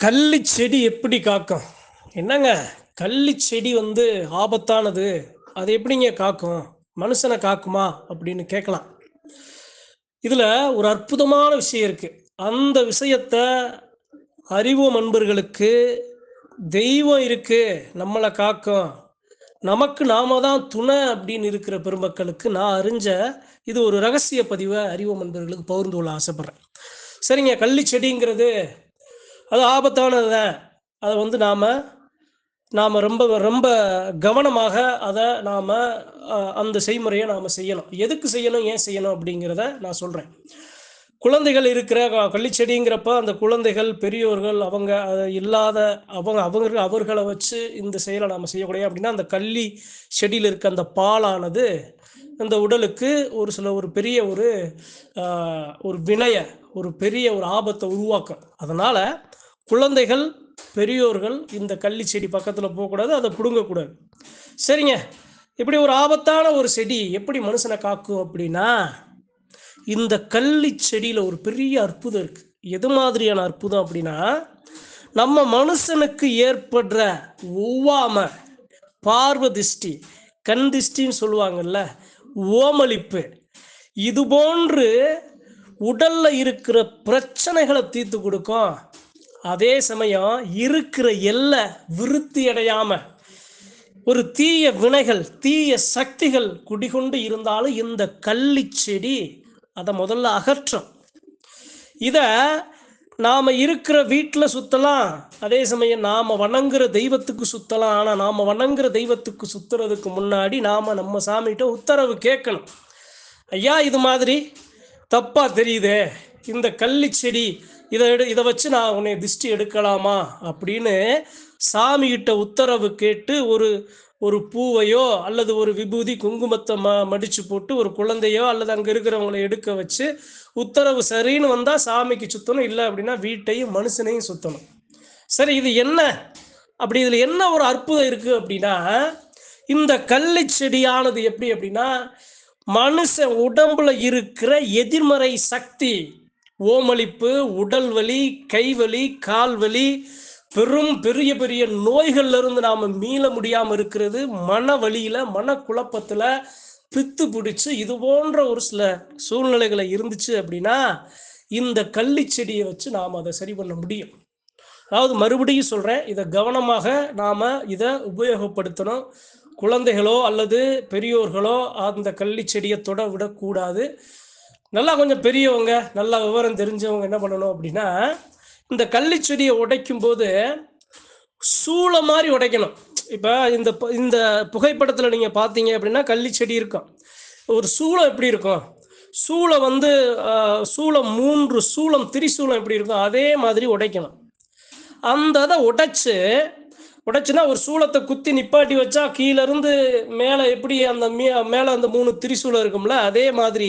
கள்ளி செடி எப்படி காக்கும்? என்னங்க? கள்ளி செடி வந்து ஆபத்தானது. அது எப்படிங்க காக்கும்? மனுஷனை காக்குமா? அப்படின்னு கேட்கலாம். இதில் ஒரு அற்புதமான விஷயம் இருக்குது அந்த விஷயத்த அறிவோம் அன்பர்களுக்கு தெய்வம் இருக்குது நம்மளை காக்கும். நமக்கு நாம தான் துணை அப்படின்னு இருக்கிற பெருமக்களுக்கு நான் அறிஞ்ச இது ஒரு ரகசிய பதிவை அறிவோம் அன்பர்களுக்கு பகிர்ந்து கொள்ள ஆசைப்பட்றேன். சரிங்க கள்ளி செடிங்கிறது அது ஆபத்தானது தான் அதை வந்து நாம் நாம் ரொம்ப ரொம்ப கவனமாக அதை நாம் அந்த செய்முறையை நாம் செய்யணும். எதுக்கு செய்யணும் ஏன் செய்யணும் அப்படிங்கிறத நான் சொல்கிறேன் குழந்தைகள் இருக்கிற க- கள்ளிச்செடிங்கிறப்ப அந்த குழந்தைகள் பெரியோர்கள் அவங்க அது இல்லாத அவங்க அவங்க அவர்களை வச்சு இந்த செயலை நாம் செய்யக்கூடிய அப்படின்னா அந்த கள்ளி செடியில் இருக்க அந்த பாலானது அந்த உடலுக்கு ஒரு சில ஒரு பெரிய ஒரு ஒரு வினைய ஒரு பெரிய ஒரு ஆபத்தை உருவாக்கும். அதனால் குழந்தைகள் பெரியோர்கள் இந்த கள்ளி செடி பக்கத்தில் போகக்கூடாது அதை பிடுங்கக்கூடாது. சரிங்க. இப்படி ஒரு ஆபத்தான ஒரு செடி எப்படி மனுஷனை காக்கும் அப்படின்னா இந்த கள்ளி செடியில் ஒரு பெரிய அற்புதம் இருக்குது எது மாதிரியான அற்புதம் அப்படின்னா நம்ம மனுஷனுக்கு ஏற்படுற ஒவ்வாம பார்வ திஷ்டி கண் திஷ்டின்னு சொல்லுவாங்கல்ல ஓமளிப்பு இது போன்று உடல்ல இருக்கிற பிரச்சனைகளை தீர்த்து கொடுக்கும். அதே சமயம் இருக்கிற எல்லை விருத்தி அடையாம ஒரு தீய வினைகள் தீய சக்திகள் குடிகொண்டு இருந்தாலும் இந்த கள்ளி செடி அதை முதல்ல அகற்றும். இத நாம இருக்கிற வீட்டில் சுத்தலாம். அதே சமயம் நாம வணங்குற தெய்வத்துக்கு சுத்தலாம். ஆனால் நாம வணங்குற தெய்வத்துக்கு சுத்துறதுக்கு முன்னாடி நாம நம்ம சாமிகிட்ட உத்தரவு கேட்கணும். ஐயா இது மாதிரி தப்பா தெரியுதே. இந்த கள்ளி செடி இதை எடு இதை வச்சு நான் உன்னை திஷ்டி எடுக்கலாமா? அப்படின்னு சாமிகிட்ட உத்தரவு கேட்டு ஒரு ஒரு பூவையோ அல்லது ஒரு விபூதி குங்குமத்தை ம மடிச்சு போட்டு ஒரு குழந்தையோ அல்லது அங்கே இருக்கிறவங்களை எடுக்க வச்சு உத்தரவு சரின்னு வந்தால் சாமிக்கு சுத்தணும். இல்லை அப்படின்னா வீட்டையும் மனுஷனையும் சுத்தணும். சரி இது என்ன? அப்படி இதில் என்ன ஒரு அற்புதம் இருக்குது அப்படின்னா இந்த கள்ளி செடியானது எப்படி அப்படின்னா மனுஷன் உடம்புல இருக்கிற எதிர்மறை சக்தி ஓமளிப்பு உடல் வலி கைவலி கால் வலி பெரும் பெரிய பெரிய நோய்கள்ல இருந்து நாம மீள முடியாம இருக்கிறது. மன வழியில மன குழப்பத்துல பித்து பிடிச்சு இது போன்ற ஒரு சில சூழ்நிலைகளை இருந்துச்சு அப்படின்னா இந்த கள்ளி செடியை வச்சு நாம் அதை சரி பண்ண முடியும். அதாவது மறுபடியும் சொல்கிறேன் இதை கவனமாக நாம் இதை உபயோகப்படுத்தணும். குழந்தைகளோ அல்லது பெரியோர்களோ அந்த கள்ளி செடியை தொட விடக்கூடாது. நல்லா கொஞ்சம் பெரியவங்க நல்லா விவரம் தெரிஞ்சவங்க என்ன பண்ணணும் அப்படின்னா இந்த கள்ளிச்செடியை உடைக்கும் போது சூளை மாதிரி உடைக்கணும். இப்போ இந்த இந்த புகைப்படத்தில் நீங்கள் பார்த்தீங்க அப்படின்னா கள்ளிச்செடி இருக்கும். ஒரு சூளம் எப்படி இருக்கும்? சூளை வந்து சூளம் மூன்று சூளம் திரிசூளம் எப்படி இருக்கும்? அதே மாதிரி உடைக்கணும். அந்த அதை உடைச்சு உடைச்சுன்னா ஒரு சூளத்தை குத்தி நிப்பாட்டி வச்சா கீழேருந்து மேலே எப்படி அந்த மீ மேலே அந்த மூணு திரிசூலம் இருக்கும்ல அதே மாதிரி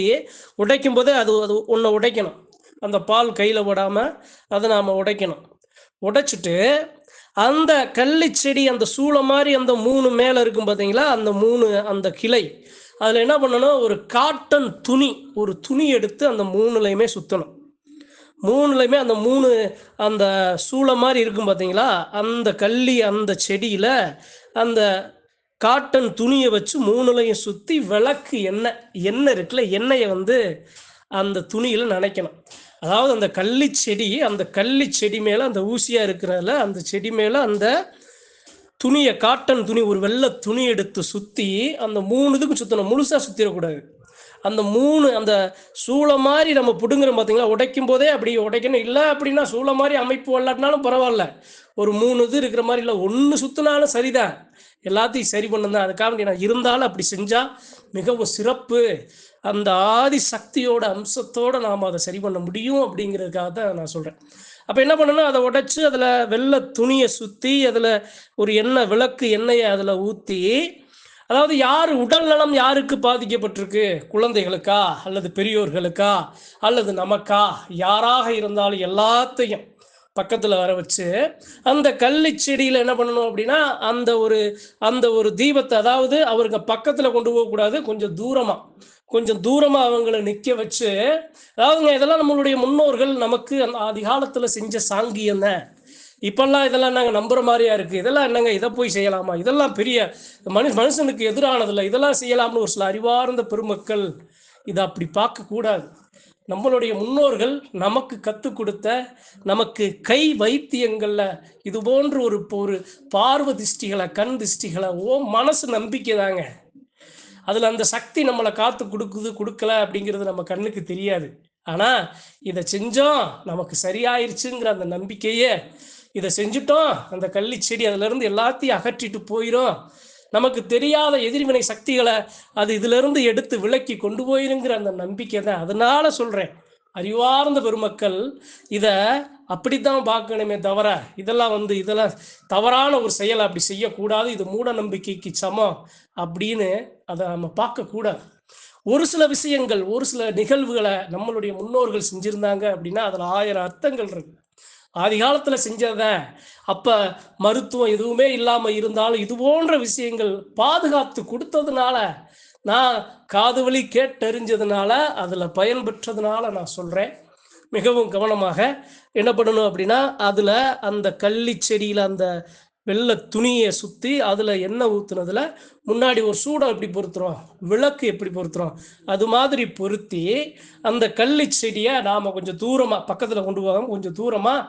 உடைக்கும் போதே அது அது ஒன்றை உடைக்கணும். அந்த பால் கையில் விடாமல் அதை நாம் உடைக்கணும். உடைச்சிட்டு அந்த கள்ளி செடி அந்த சூளம் மாதிரி அந்த மூணு மேலே இருக்கும் பார்த்தீங்களா அந்த மூணு அந்த கிளை. அதில் என்ன பண்ணணும்? ஒரு காட்டன் துணி ஒரு துணி எடுத்து அந்த மூணுலையுமே சுற்றணும் மூணுலையுமே அந்த மூணு அந்த சூளை மாதிரி இருக்கும் பார்த்தீங்களா அந்த கள்ளி அந்த செடியில் அந்த காட்டன் துணியை வச்சு மூணுலையும் சுற்றி விளக்கு எண்ணெய் எண்ணெய் இருக்குல்ல எண்ணெயை வந்து அந்த துணியில் நினைக்கணும். அதாவது அந்த கள்ளி செடி அந்த கள்ளி செடி மேலே அந்த ஊசியாக இருக்கிறதுல அந்த செடி மேலே அந்த துணியை காட்டன் துணி ஒரு வெள்ளை துணி எடுத்து சுற்றி அந்த மூணு இதுக்கும் சுற்றணும் முழுசாக சுற்றிடக்கூடாது அந்த மூணு அந்த சூளை மாதிரி நம்ம பிடுங்குறோம் பார்த்தீங்களா உடைக்கும் போதே அப்படி உடைக்கணும். இல்லை அப்படின்னா சூளை மாதிரி அமைப்பு வரலாட்டினாலும் பரவாயில்ல. ஒரு மூணு இது இருக்கிற மாதிரி இல்லை ஒன்று சுற்றினாலும் சரிதான். எல்லாத்தையும் சரி பண்ணுதான் அதுக்காக வேண்டி நான் இருந்தாலும் அப்படி செஞ்சால் மிகவும் சிறப்பு. அந்த ஆதி சக்தியோட அம்சத்தோடு நாம் அதை சரி பண்ண முடியும் அப்படிங்கிறதுக்காக தான் நான் சொல்கிறேன் அப்போ என்ன பண்ணணும் அதை உடைச்சு அதில் வெள்ளை துணியை சுற்றி அதில் ஒரு எண்ணெய் விளக்கு எண்ணெயை அதில் ஊற்றி அதாவது யார் உடல் நலம் யாருக்கு பாதிக்கப்பட்டிருக்கு? குழந்தைகளுக்கா? அல்லது பெரியோர்களுக்கா? அல்லது நமக்கா? யாராக இருந்தாலும் எல்லாத்தையும் பக்கத்தில் வர வச்சு அந்த கள்ளி செடியில் என்ன பண்ணணும் அப்படின்னா அந்த ஒரு அந்த ஒரு தீபத்தை அதாவது அவருக்கு பக்கத்தில் கொண்டு போகக்கூடாது கொஞ்சம் தூரமாக கொஞ்சம் தூரமாக அவங்கள நிற்க வச்சு அதாவதுங்க இதெல்லாம் நம்மளுடைய முன்னோர்கள் நமக்கு அந்த ஆதி காலத்தில் செஞ்ச சாங்கியம் தான். இப்பெல்லாம் இதெல்லாம் நாங்கள் நம்புற மாதிரியா இருக்கு? இதெல்லாம் என்னங்க? இதை போய் செய்யலாமா? இதெல்லாம் பெரிய மனு மனுஷனுக்கு எதிரானதில்லை. இதெல்லாம் செய்யலாம்னு ஒரு சில அறிவார்ந்த பெருமக்கள் இதை அப்படி பார்க்கக்கூடாது நம்மளுடைய முன்னோர்கள் நமக்கு கற்றுக் கொடுத்த நமக்கு கை வைத்தியங்களில் இது போன்ற ஒரு ஒரு பார்வ திஷ்டிகளை கண் திஷ்டிகளை ஓ மனசு நம்பிக்கை தாங்க. அதில் அந்த சக்தி நம்மளை காத்து கொடுக்குது கொடுக்கல அப்படிங்கிறது நம்ம கண்ணுக்கு தெரியாது. ஆனால் இதை செஞ்சோம் நமக்கு சரியாயிருச்சுங்கிற அந்த நம்பிக்கையே இதை செஞ்சுட்டோம். அந்த கள்ளி செடி அதுலேருந்து எல்லாத்தையும் அகற்றிட்டு போயிடும் நமக்கு தெரியாத எதிர்வினை சக்திகளை அது இதிலிருந்து எடுத்து விலக்கி கொண்டு போயிருங்கிற அந்த நம்பிக்கை தான். அதனால சொல்கிறேன் அறிவார்ந்த பெருமக்கள் இதை அப்படித்தான் பார்க்கணுமே தவிர இதெல்லாம் வந்து இதெல்லாம் தவறான ஒரு செயல் அப்படி செய்யக்கூடாது இது மூட நம்பிக்கைக்கு சமம் அப்படின்னு அதை நம்ம பார்க்கக்கூடாது. ஒரு சில விஷயங்கள் ஒரு சில நிகழ்வுகளை நம்மளுடைய முன்னோர்கள் செஞ்சிருந்தாங்க அப்படின்னா அதில் ஆயிரம் அர்த்தங்கள் இருக்கு. ஆதி காலத்துல செஞ்சத. அப்ப மருத்துவம் எதுவுமே இல்லாம இருந்தாலும் இது போன்ற விஷயங்கள் பாதுகாத்து கொடுத்ததுனால நான் காது வழி கேட்டறிஞ்சதுனால அதுல பயன்பெற்றதுனால நான் சொல்றேன். மிகவும் கவனமாக என்ன பண்ணணும் அப்படின்னா அதுல அந்த கள்ளி செடியில அந்த வெள்ளை துணியை சுற்றி அதில் எண்ணெய் ஊற்றுனதில் முன்னாடி ஒரு சூடம் எப்படி பொருத்துறோம் விளக்கு எப்படி பொருத்துறோம் அது மாதிரி பொருத்தி அந்த கள்ளி செடியை நாம் கொஞ்சம் தூரமாக பக்கத்தில் கொண்டு போகாமல் கொஞ்சம் தூரமாக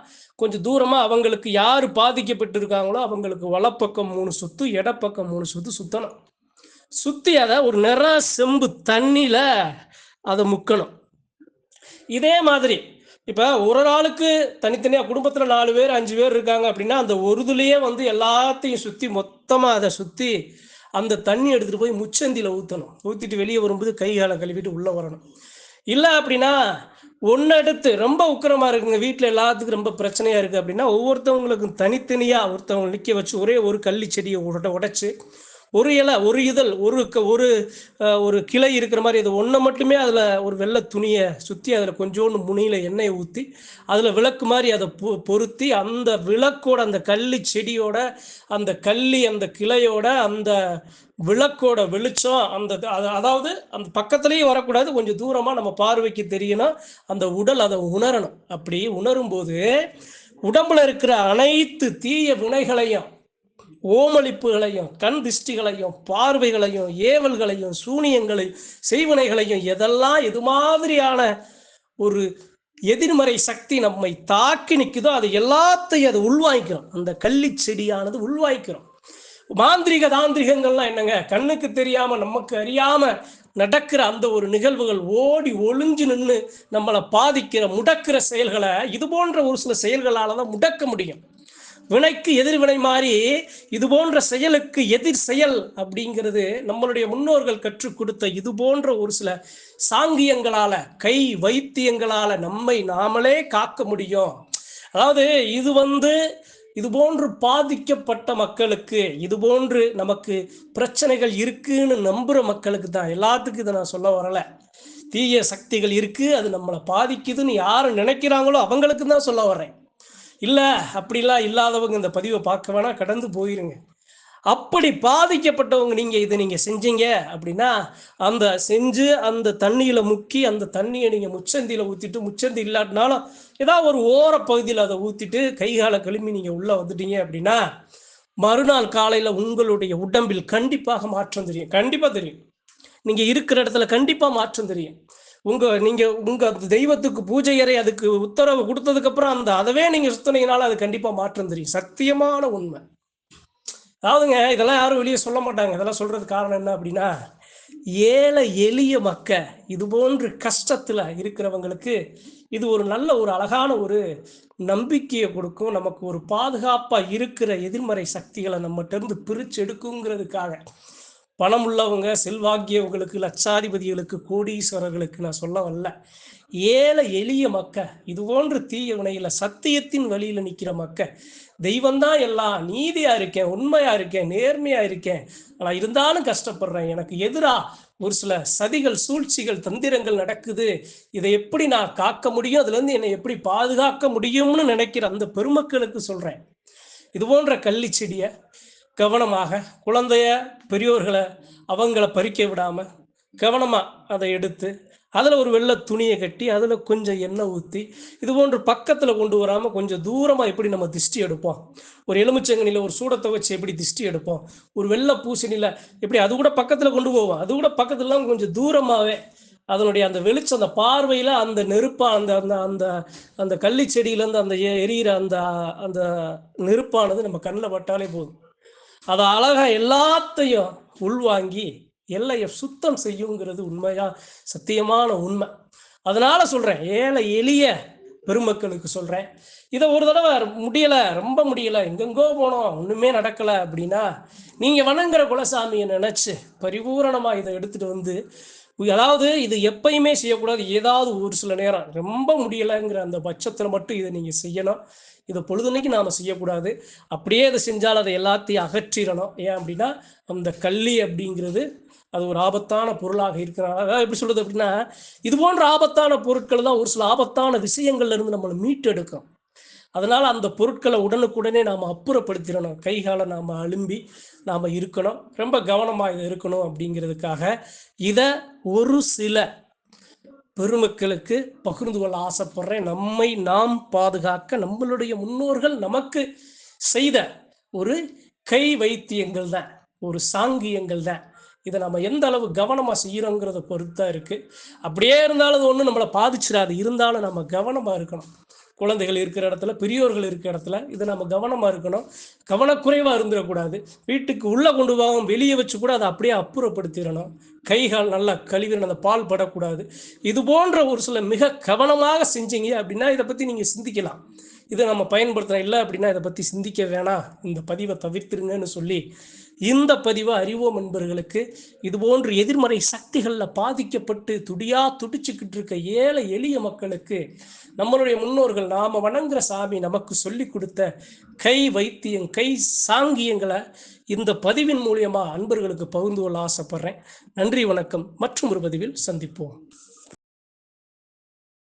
கொஞ்சம் தூரமாக அவங்களுக்கு யார் பாதிக்கப்பட்டு இருக்காங்களோ அவங்களுக்கு வலப்பக்கம் மூணு சுத்து இடப்பக்கம் மூணு சுத்து சுத்தணும். சுற்றி அதை ஒரு நிற செம்பு தண்ணியில் அதை முக்கணும். இதே மாதிரி இப்போ ஒரு ஆளுக்கு தனித்தனியாக குடும்பத்தில் நாலு பேர் அஞ்சு பேர் இருக்காங்க அப்படின்னா அந்த ஒருதுலேயே வந்து எல்லாத்தையும் சுற்றி மொத்தமாக அதை சுற்றி அந்த தண்ணி எடுத்துகிட்டு போய் முச்சந்தியில் ஊற்றணும் ஊற்றிட்டு வெளியே வரும்போது கை காலை கழுவிட்டு உள்ளே வரணும். இல்லை அப்படின்னா ஒன்று எடுத்து ரொம்ப உக்கரமாக இருக்குங்க. வீட்டில் எல்லாத்துக்கும் ரொம்ப பிரச்சனையாக இருக்குது அப்படின்னா ஒவ்வொருத்தவங்களுக்கும் தனித்தனியாக ஒருத்தவங்க நிற்க வச்சு ஒரே ஒரு கள்ளி செடியை உட உடைச்சி ஒரு இலை ஒரு இதழ் ஒரு க- ஒரு ஒரு கிளை இருக்கிற மாதிரி அது ஒன்றை மட்டுமே அதில் ஒரு வெள்ளை துணியை சுற்றி அதில் கொஞ்சோண்டு முனியில் எண்ணெயை ஊற்றி அதில் விளக்கு மாதிரி அதை பொ பொருத்தி அந்த விளக்கோட அந்த கள்ளி செடியோட அந்த கள்ளி அந்த கிளையோட அந்த விளக்கோட வெளிச்சம் அந்த அதாவது அந்த பக்கத்துலேயும் வரக்கூடாது கொஞ்சம் தூரமாக நம்ம பார்வைக்கு தெரியணும் அந்த உடல் அதை உணரணும். அப்படி உணரும்போது உடம்புல இருக்கிற அனைத்து தீய வினைகளையும் ஓமளிப்புகளையும் கண் திஷ்டிகளையும் பார்வைகளையும் ஏவல்களையும் சூனியங்களையும் செய்வனைகளையும் எதெல்லாம் எது மாதிரியான ஒரு எதிர்மறை சக்தி நம்மை தாக்கி நிற்குதோ அது எல்லாத்தையும் அது உள்வாங்கிக்கிறோம். அந்த கள்ளி செடியானது உள்வாங்கிக்கிறோம். மாந்திரிக தாந்திரிகங்கள்லாம் என்னங்க? கண்ணுக்கு தெரியாம நமக்கு அறியாம நடக்கிற அந்த ஒரு நிகழ்வுகள் ஓடி ஒளிஞ்சு நின்று நம்மளை பாதிக்கிற முடக்கிற செயல்களை இது போன்ற ஒரு சில செயல்களால தான் முடக்க முடியும். வினைக்கு எதிர்வினை மாறி இது போன்ற செயலுக்கு எதிர் செயல் அப்படிங்கிறது நம்மளுடைய முன்னோர்கள் கற்றுக் கொடுத்த இது போன்ற ஒரு சில சாங்கியங்களால கை வைத்தியங்களால நம்மை நாமளே காக்க முடியும். அதாவது இது வந்து இது போன்று பாதிக்கப்பட்ட மக்களுக்கு இது போன்று நமக்கு பிரச்சனைகள் இருக்குன்னு நம்புற மக்களுக்கு தான். எல்லாத்துக்கும் இதை நான் சொல்ல வரல. தீய சக்திகள் இருக்கு அது நம்மளை பாதிக்குதுன்னு யார் நினைக்கிறாங்களோ அவங்களுக்கு தான் சொல்ல வர்றேன். இல்லை அப்படிலாம் இல்லாதவங்க இந்த பதிவை பார்க்க வேணா கடந்து போயிருங்க. அப்படி பாதிக்கப்பட்டவங்க நீங்கள் இதை நீங்கள் செஞ்சீங்க அப்படின்னா அந்த செஞ்சு அந்த தண்ணியில் முக்கி அந்த தண்ணியை நீங்கள் முச்சந்தியில் ஊற்றிட்டு முச்சந்தி இல்லாட்டினாலும் ஏதாவது ஒரு ஓர பகுதியில் அதை ஊற்றிட்டு கை காலை நீங்கள் உள்ளே வந்துட்டீங்க அப்படின்னா மறுநாள் காலையில் உங்களுடைய உடம்பில் கண்டிப்பாக மாற்றம் தெரியும். கண்டிப்பாக தெரியும். நீங்கள் இருக்கிற இடத்துல கண்டிப்பாக மாற்றம் தெரியும். உங்க நீங்க உங்க தெய்வத்துக்கு பூஜை அறை அதுக்கு உத்தரவு கொடுத்ததுக்கு அப்புறம் அந்த அதவே நீங்க சுத்தினீங்கனால அது கண்டிப்பா மாற்றம் தெரியும். சத்தியமான உண்மை. அதாவதுங்க இதெல்லாம் யாரும் வெளியே சொல்ல மாட்டாங்க. இதெல்லாம் சொல்றது காரணம் என்ன அப்படின்னா ஏழை எளிய மக்க இது போன்று கஷ்டத்துல இருக்கிறவங்களுக்கு இது ஒரு நல்ல ஒரு அழகான ஒரு நம்பிக்கையை கொடுக்கும். நமக்கு ஒரு பாதுகாப்பா இருக்கிற எதிர்மறை சக்திகளை நம்மகிட்ட இருந்து பிரிச்சு எடுக்குங்கிறதுக்காக. பணம் உள்ளவங்க செல்வாக்கியவங்களுக்கு லட்சாதிபதிகளுக்கு கோடீஸ்வரர்களுக்கு நான் சொல்ல வரல. ஏழை எளிய மக்க இது போன்ற தீய வினையில சத்தியத்தின் வழியில நிக்கிற மக்க தெய்வம்தான் எல்லாம் நீதியா இருக்கேன் உண்மையா இருக்கேன் நேர்மையா இருக்கேன். ஆனா இருந்தாலும் கஷ்டப்படுறேன். எனக்கு எதிரா ஒரு சில சதிகள் சூழ்ச்சிகள் தந்திரங்கள் நடக்குது. இதை எப்படி நான் காக்க முடியும்? அதுல இருந்து என்னை எப்படி பாதுகாக்க முடியும்னு நினைக்கிற அந்த பெருமக்களுக்கு சொல்றேன். இது போன்ற கள்ளி செடியை கவனமாக குழந்தைய பெரியோர்களை அவங்கள பறிக்க விடாமல் கவனமாக அதை எடுத்து அதில் ஒரு வெள்ளை துணியை கட்டி அதில் கொஞ்சம் எண்ணெய் ஊற்றி இது போன்று பக்கத்தில் கொண்டு வராமல் கொஞ்சம் தூரமாக எப்படி நம்ம திஷ்டி எடுப்போம்? ஒரு எலுமிச்சங்கனியில் ஒரு சூடத்தை வச்சு எப்படி திஷ்டி எடுப்போம்? ஒரு வெள்ளை பூசணியில் எப்படி அது கூட பக்கத்தில் கொண்டு போவோம்? அது கூட பக்கத்துலலாம் கொஞ்சம் தூரமாகவே அதனுடைய அந்த வெளிச்சம் அந்த பார்வையில் அந்த நெருப்பா அந்த அந்த அந்த அந்த கள்ளி செடியிலேருந்து அந்த எ- எரியிற அந்த அந்த நெருப்பானது நம்ம கண்ணில் பட்டாலே போதும். அதை அழகாக எல்லாத்தையும் உள்வாங்கி எல்லையை சுத்தம் செய்யுங்கிறது உண்மையா சத்தியமான உண்மை. அதனால சொல்றேன் ஏழை எளிய பெருமக்களுக்கு சொல்றேன். இதை ஒரு தடவை முடியல ரொம்ப முடியல எங்கெங்கோ போனோம் ஒண்ணுமே நடக்கல அப்படின்னா நீங்க வணங்குற குலசாமியை நினைச்சு பரிபூரணமா இதை எடுத்துட்டு வந்து அதாவது இது எப்பயுமே செய்யக்கூடாது. ஏதாவது ஒரு சில நேரம் ரொம்ப முடியலைங்கிற அந்த பட்சத்தில் மட்டும் இதை நீங்கள் செய்யணும். இதை பொழுதுனைக்கு நாம் செய்யக்கூடாது. அப்படியே இதை செஞ்சால் அதை எல்லாத்தையும் அகற்றிடணும். ஏன் அப்படின்னா அந்த கள்ளி அப்படிங்கிறது அது ஒரு ஆபத்தான பொருளாக இருக்கிறாங்க அதாவது எப்படி சொல்றது அப்படின்னா இது போன்ற ஆபத்தான பொருட்கள் தான் ஒரு சில ஆபத்தான விஷயங்கள்ல இருந்து நம்மளை மீட்டெடுக்கும். அதனால அந்த பொருட்களை உடனுக்குடனே நாம் அப்புறப்படுத்திடணும். கைகால நாம் அலும்பி நாம் இருக்கணும். ரொம்ப கவனமாக இது இருக்கணும் அப்படிங்கிறதுக்காக இதை ஒரு சில பெருமக்களுக்கு பகிர்ந்து கொள்ள ஆசைப்படுறேன். நம்மை நாம் பாதுகாக்க நம்மளுடைய முன்னோர்கள் நமக்கு செய்த ஒரு கை வைத்தியங்கள் தான் ஒரு சாங்கியங்கள் தான். இதை நம்ம எந்த அளவு கவனமாக செய்கிறோங்கிறத பொறுத்தா இருக்குது அப்படியே இருந்தாலும் அது ஒன்றும் நம்மளை பாதிச்சிடாது. இருந்தாலும் நம்ம கவனமாக இருக்கணும். குழந்தைகள் இருக்கிற இடத்துல பெரியோர்கள் இருக்கிற இடத்துல இதை நம்ம கவனமாக இருக்கணும். கவனக்குறைவாக இருந்துடக்கூடாது. வீட்டுக்கு உள்ளே கொண்டு போகும் வெளியே வச்சு கூட அதை அப்படியே அப்புறப்படுத்திடணும். கைகால் நல்லா கழுவிடணும் அந்த பால் படக்கூடாது. இது போன்ற ஒரு சில மிக கவனமாக செஞ்சீங்க அப்படின்னா இதை பற்றி நீங்கள் சிந்திக்கலாம். இதை நம்ம பயன்படுத்துகிறோம் இல்லை அப்படின்னா இதை பற்றி சிந்திக்க வேணாம். இந்த பதிவை தவிர்த்துருங்கன்னு சொல்லி இந்த பதிவை அறிவோம் என்பர்களுக்கு இது போன்று எதிர்மறை சக்திகளில் பாதிக்கப்பட்டு துடியா துடிச்சுக்கிட்டு இருக்க ஏழை எளிய மக்களுக்கு நம்மளுடைய முன்னோர்கள் நாம வணங்குற சாமி நமக்கு சொல்லி கொடுத்த கை வைத்தியம் கை சாங்கியங்களை இந்த பதிவின் மூலியமா அன்பர்களுக்கு பகிர்ந்து கொள்ள ஆசைப்படுறேன். நன்றி வணக்கம். மற்றும் ஒரு பதிவில் சந்திப்போம்.